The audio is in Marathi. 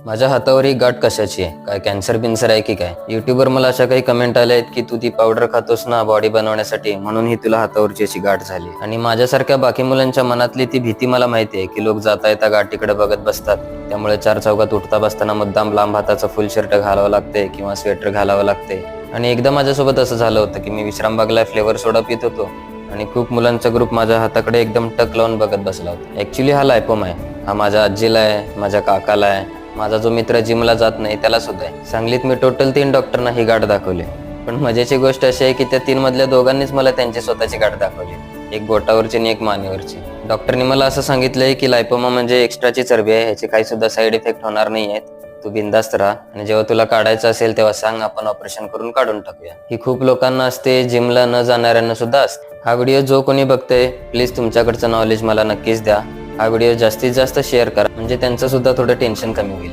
माझ्या हातावर ही गाठ कशाची आहे? काय कॅन्सर बिन्सर आहे की काय? युट्यूबवर मला अशा काही कमेंट आल्या आहेत की तू ती पावडर खातोस ना बॉडी बनवण्यासाठी म्हणून ही तुला हातावरची अशी गाठ झाली आणि माझ्यासारख्या बाकी मुलांच्या मनातली ती भीती मला माहिती आहे की लोक जाता येता गाठीकडे बघत बसतात. त्यामुळे चार चौकात उठता बसताना मुद्दाम लांब हाताचं फुल शर्ट घालावं लागते किंवा स्वेटर घालावं लागते. आणि एकदा माझ्यासोबत असं झालं होतं की मी विश्रामबागला फ्लेवर सोडा पित होतो. आणि खूप मुलांचा ग्रुप माझ्या हाताकडे एकदम टक लावून बघत बसला होता. ऍक्च्युली हा लायपोम आहे. हा माझ्या आजीला आहे माझ्या काकाला आहे. माझा जो मित्र जिमला जात नाही त्याला सुद्धा आहे. सांगलीत मी टोटल तीन डॉक्टरना ही गाठ दाखवली. पण मजेची गोष्ट अशी आहे की त्या तीन मधल्या दोघांनीच मला त्यांची स्वतःची गाठ दाखवली. एक बोटावरची आणि एक मानेवरची. डॉक्टरनी मला असं सांगितलंय की लायपोमा म्हणजे एक्स्ट्राची चरबी आहे ह्याचे काही सुद्धा साईड इफेक्ट होणार नाही आहेत. तू बिंदास्त राहा आणि जेव्हा तुला काढायचं असेल तेव्हा सांग आपण ऑपरेशन करून काढून टाकूया. ही खूप लोकांना असते जिमला न जाणाऱ्यांना सुद्धा असते. हा व्हिडिओ जो कोणी बघतोय प्लीज तुमच्याकडचं नॉलेज मला नक्कीच द्या. हा व्हिडिओ जास्तीत जास्त शेअर करा. म्हणजे त्यांचं सुद्धा थोडं टेन्शन कमी होईल.